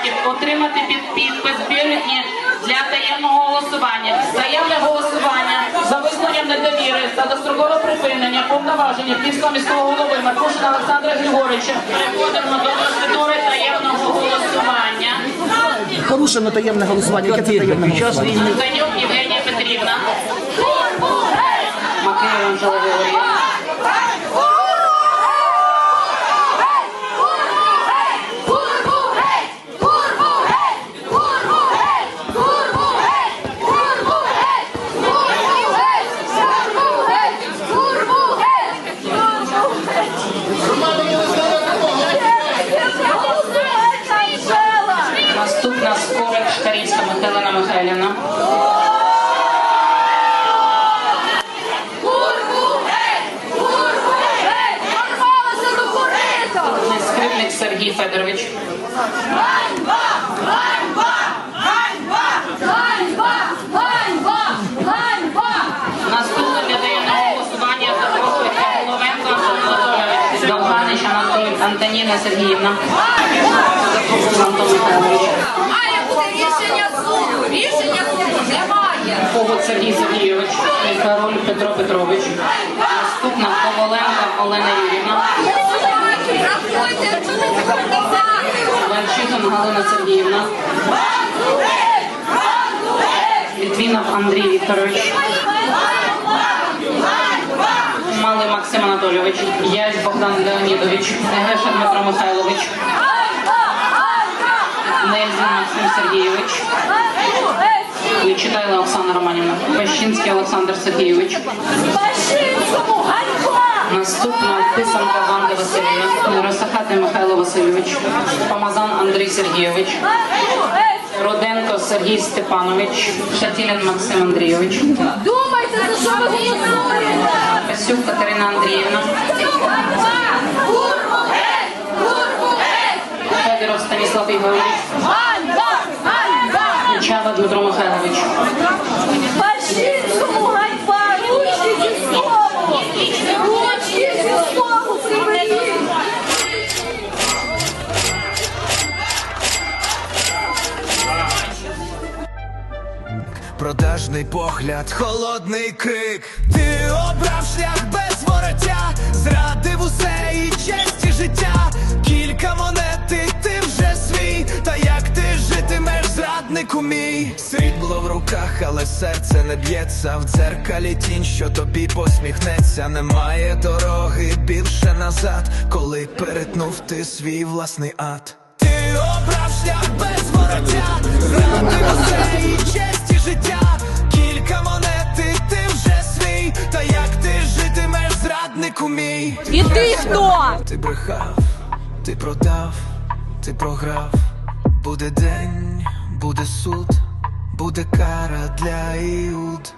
кандидатів отримати під підпис бюлетні для таємного голосування. Таємне голосування за висловленням недовіри та дострокове припинення повноваження Київського міського голови Маркушина Олександра Григоровича. Переходимо до процедури таємного голосування. Порушено таємне голосування. Яке це таємне голосування? Тканюк Євгенія Петрівна. Макеєв Анжела. Михайлина Михайлівна. Скрипник Сергій Федорович. Наступне для таємного голосування запрошується Головенко Антон Анатолійович. Довганич Антоніна Сергіївна. Запрошую Антон Михайлович. Когут Сергій Сергійович. Король Петро Петрович. Наступна Коваленко Олена Юрівна. Ванчихин Галина Сергіївна. Літвінов Андрій Вікторович. Малий Максим Анатолійович. Ясь Богдан Леонідович. Негеша Дмитро Михайлович. Нельзін Максим Сергійович. Нечитайла Оксана Романівна. Пащинський Олександр Сергійович. Башинському ганьба! Наступна писанка Ванда Васильівна. Росахатий Михайло Васильович. Помазан Андрій Сергійович. Руденко Сергій Степанович. Шатілін Максим Андрійович. Думайте, за що ви голосуєте! Пасюк Катерина Андріївна. Ганьба! Дмитро Михайлович. Пашинському ганьба! Ручки зі слову! Ручки зі слову приберіть! Продажний погляд, холодний крик. Ти зраднику мій? Срібло в руках, але серце не б'ється. В дзеркалі тінь, що тобі посміхнеться. Немає дороги більше назад, коли перетнув ти свій власний ад. Ти обрав шлях без вороття, зрадив усе і честь і життя. Кілька монет, і ти вже свій. Та як ти житимеш, зраднику мій? І ти хто? Ти брехав, ти продав, ти програв. Буде день, буде суд, буде кара для іуд.